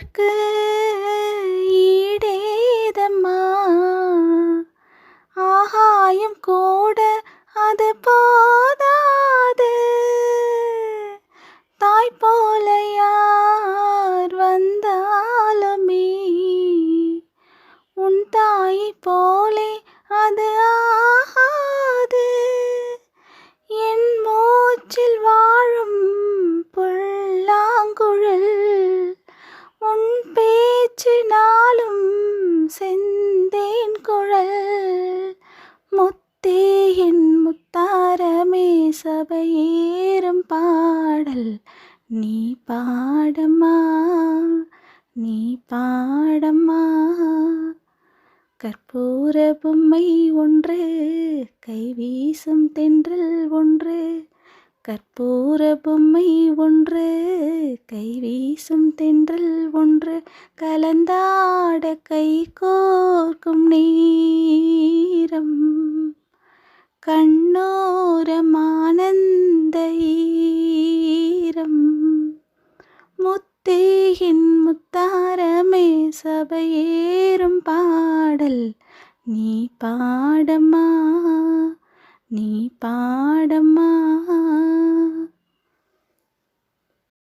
அன்பிற்கு ஈடேதம்மா. ஆகாயம் கூட அது போதாது. தாய் போல யார் வந்தாலுமே உன் தாயை போலே சபையேறும் பாடல். நீ பாடம்மா நீ பாடம்மா. கற்பூர பொம்மை ஒன்று கை வீசும் தென்றல் ஒன்று. கற்பூர பொம்மை ஒன்று கை வீசும் தென்றல் ஒன்று. கலந்தாட கை கோர்க்கும் நீ. தேயின் முத்தாரமே சபையேறும் பாடல். நீ பாடம்மா நீ பாடம்மா.